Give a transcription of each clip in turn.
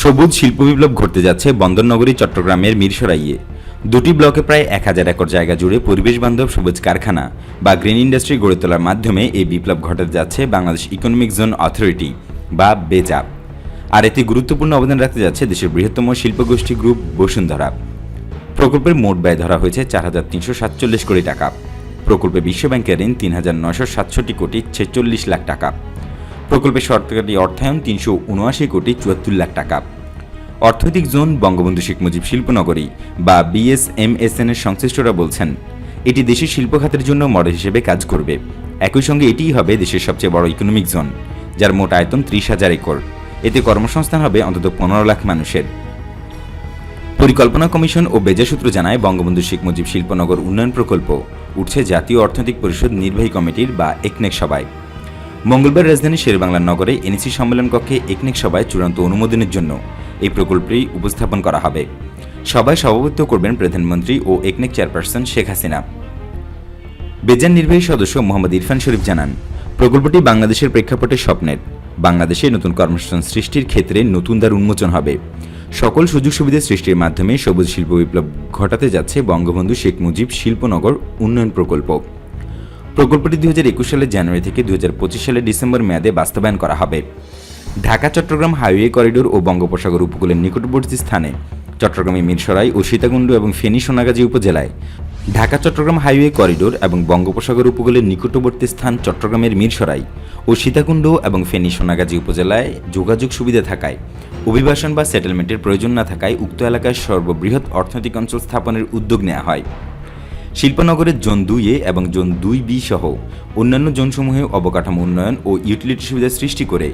সবুজ শিল্প বিপ্লব ঘটতে যাচ্ছে বন্দরনগরী, চট্টগ্রামের মিরসরাইয়ে। দুটি ব্লকে প্রায় এক হাজার একর জায়গা জুড়ে পরিবেশ বান্ধব সবুজ কারখানা বা গ্রিন ইন্ডাস্ট্রি গড়ে তোলার মাধ্যমে এই বিপ্লব ঘটাতে যাচ্ছে বাংলাদেশ ইকোনমিক জোন অথরিটি বা বেজাপ আর এতে গুরুত্বপূর্ণ অবদান রাখতে যাচ্ছে দেশের বৃহত্তম শিল্পগোষ্ঠী গ্রুপ বসুন্ধরা। প্রকল্পের মোট ব্যয় ধরা হয়েছে চার হাজার তিনশো সাতচল্লিশ কোটি টাকা। প্রকল্পে বিশ্বব্যাংকের ঋণ তিন হাজার নয়শো সাতষট্টি কোটি ছেচল্লিশ লাখ টাকা। প্রকল্পে সরকারি অর্থায়ন তিনশো উনআশি কোটি চুয়াত্তর লাখ টাকা। অর্থনৈতিক জোন বঙ্গবন্ধু শেখ মুজিব শিল্পনগরী বা বিএসএমএসএন এর সংশ্লিষ্টরা বলছেন, এটি দেশের শিল্প খাতের জন্য মডেল হিসেবে কাজ করবে। একই সঙ্গে এটিই হবে দেশের সবচেয়ে বড় ইকোনমিক জোন যার মোট আয়তন ত্রিশ হাজার একর। এতে কর্মসংস্থান হবে অন্তত পনেরো লাখ মানুষের। পরিকল্পনা কমিশন ও বেজা সূত্র জানায়, বঙ্গবন্ধু শেখ মুজিব শিল্পনগর উন্নয়ন প্রকল্প উঠছে জাতীয় অর্থনৈতিক পরিষদ নির্বাহী কমিটির বা একনেক সভায়। মঙ্গলবার রাজধানীর শেরবাংলা নগরে এনএসি সম্মেলন কক্ষে একনেক সভায় চূড়ান্ত অনুমোদনের জন্য এই প্রকল্পটি উপস্থাপন করা হবে। সভায় সভাপতিত্ব করবেন প্রধানমন্ত্রী ও একনেক চেয়ারপারসন শেখ হাসিনা। বেজান নির্বাহী সদস্য মোহাম্মদ ইরফান শরীফ জানান, প্রকল্পটি বাংলাদেশের প্রেক্ষাপটে স্বপ্নের। বাংলাদেশে নতুন কর্মসংস্থান সৃষ্টির ক্ষেত্রে নতুন দ্বার উন্মোচন হবে। সকল সুযোগ সুবিধা সৃষ্টির মাধ্যমে সবুজ শিল্প বিপ্লব ঘটাতে যাচ্ছে বঙ্গবন্ধু শেখ মুজিব শিল্পনগর উন্নয়ন প্রকল্প। প্রকল্পটি দুই হাজার একুশ সালের জানুয়ারি থেকে দুই হাজার পঁচিশ সালের ডিসেম্বর মেয়াদে বাস্তবায়ন করা হবে। ঢাকা, চট্টগ্রাম হাইওয়ে করিডোর ও বঙ্গোপসাগর উপকূলের নিকটবর্তী স্থানে চট্টগ্রামে মিরসরাই ও সীতাকুণ্ড এবং ফেনী সোনাগাজী উপজেলায়। ঢাকা, চট্টগ্রাম হাইওয়ে করিডোর এবং বঙ্গোপসাগর উপকূলের নিকটবর্তী স্থান চট্টগ্রামের মিরসরাই ও সীতাকুণ্ড এবং ফেনী সোনাগাজী উপজেলায় যোগাযোগ সুবিধা থাকায়, অভিবাসন বা সেটেলমেন্টের প্রয়োজন না থাকায় উক্ত এলাকায় সর্ববৃহৎ অর্থনৈতিক অঞ্চল স্থাপনের উদ্যোগ নেওয়া হয়। শিল্পনগরের জোন দুই এ এবং জোন দুই বি সহ অন্যান্য জোনসমূহে অবকাঠামো উন্নয়ন ও ইউটিলিটি সুবিধা সৃষ্টি করে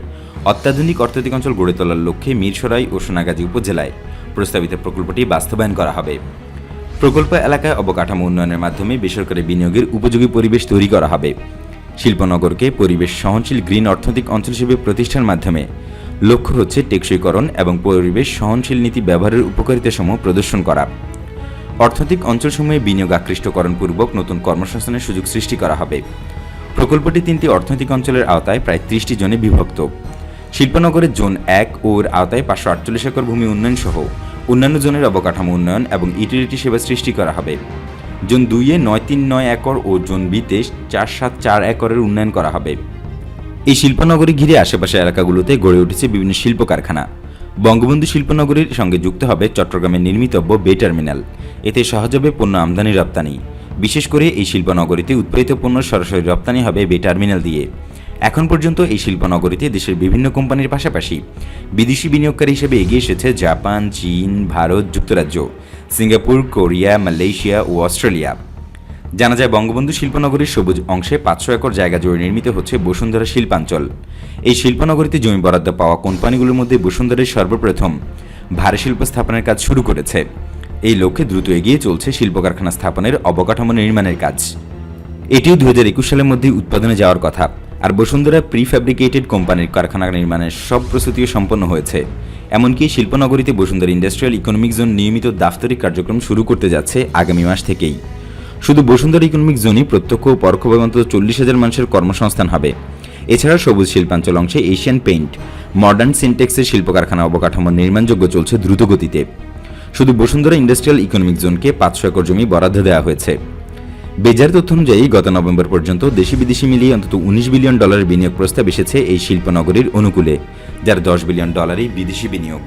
অত্যাধুনিক অর্থনৈতিক অঞ্চল গড়ে তোলার লক্ষ্যে মিরসরাই ও সোনাগাজী উপজেলায় প্রস্তাবিত প্রকল্পটি বাস্তবায়ন করা হবে। প্রকল্প এলাকায় অবকাঠামো উন্নয়নের মাধ্যমে বেসরকারি বিনিয়োগের উপযোগী পরিবেশ তৈরি করা হবে। শিল্পনগরকে পরিবেশ সহনশীল গ্রিন অর্থনৈতিক অঞ্চল হিসেবে প্রতিষ্ঠার মাধ্যমে লক্ষ্য হচ্ছে টেকসইকরণ এবং পরিবেশ সহনশীল নীতি ব্যবহারের উপকারিতাসমূহ প্রদর্শন করা। অর্থনৈতিক অঞ্চলসমূহে বিনিয়োগ আকৃষ্টকরণ পূর্বক নতুন কর্মসংস্থানের সুযোগ সৃষ্টি করা হবে। প্রকল্পটি তিনটি অর্থনৈতিক অঞ্চলের আওতায় প্রায় ত্রিশটি জোনে বিভক্ত। শিল্পনগরের জোন এক ও এর আওতায় পাঁচশো আটচল্লিশ একর ভূমি উন্নয়ন সহ অন্যান্য জোনের অবকাঠামো উন্নয়ন এবং ইউটিলিটি সেবা সৃষ্টি করা হবে। জোন দুইয়ে নয় তিন নয় একর ও জোন বিতে চার সাত চার একরের উন্নয়ন করা হবে। এই শিল্পনগরী ঘিরে আশেপাশের এলাকাগুলোতে গড়ে উঠেছে বিভিন্ন শিল্প কারখানা বঙ্গবন্ধু শিল্পনগরীর সঙ্গে যুক্ত হবে চট্টগ্রামে নির্মিতব্য বে টার্মিনাল। এতে সহজ হবে পণ্য আমদানি রপ্তানি। বিশেষ করে এই শিল্পনগরীতে উৎপাদিত পণ্য সরাসরি রপ্তানি হবে বে টার্মিনাল দিয়ে। এখন পর্যন্ত এই শিল্পনগরীতে দেশের বিভিন্ন কোম্পানির পাশাপাশি বিদেশি বিনিয়োগকারী হিসেবে এগিয়ে এসেছে জাপান, চীন, ভারত, যুক্তরাজ্য, সিঙ্গাপুর, কোরিয়া, মালয়েশিয়া ও অস্ট্রেলিয়া। জানা যায় বঙ্গবন্ধু শিল্পনগরীর সবুজ অংশে পাঁচশো একর জায়গা জুড়ে নির্মিত হচ্ছে বসুন্ধরা শিল্পাঞ্চল। এই শিল্পনগরীতে জমি বরাদ্দ পাওয়া কোম্পানিগুলোর মধ্যে বসুন্ধরাই সর্বপ্রথম ভারী শিল্প স্থাপনের কাজ শুরু করেছে। এই লক্ষ্যে দ্রুত এগিয়ে চলছে শিল্প কারখানা স্থাপনের অবকাঠামো নির্মাণের কাজ। এটিও দু হাজার একুশ সালের মধ্যে উৎপাদনে যাওয়ার কথা। আর বসুন্ধরা প্রি ফ্যাব্রিকেটেড কোম্পানির কারখানা নির্মাণের সব প্রস্তুতিও সম্পন্ন হয়েছে। এমনকি শিল্পনগরীতে বসুন্ধরা ইন্ডাস্ট্রিয়াল ইকোনমিক জোন নিয়মিত দাপ্তরিক কার্যক্রম শুরু করতে যাচ্ছে আগামী মাস থেকেই। শুধু বসুন্ধরা ইকোনমিক জোনই প্রত্যক্ষ ও পরোক্ষভাবে অন্তত চল্লিশ হাজার মানুষের কর্মসংস্থান হবে। এছাড়া সবুজ শিল্পাঞ্চল অংশে এশিয়ান পেইন্ট মডার্ন সিনটেক্সের শিল্প কারখানা অবকাঠামো নির্মাণযোগ্য চলছে দ্রুত গতিতে শুধু বসুন্ধরা ইন্ডাস্ট্রিয়াল ইকোনমিক জোনকে পাঁচশো একর জমি বরাদ্দ দেওয়া হয়েছে। বেজার তথ্য অনুযায়ী গত নভেম্বর পর্যন্ত দেশি বিদেশি মিলিয়ে অন্তত উনিশ বিলিয়ন ডলারের বিনিয়োগ প্রস্তাব এসেছে এই শিল্পনগরীর অনুকূলে, যার দশ বিলিয়ন ডলারই বিদেশি বিনিয়োগ।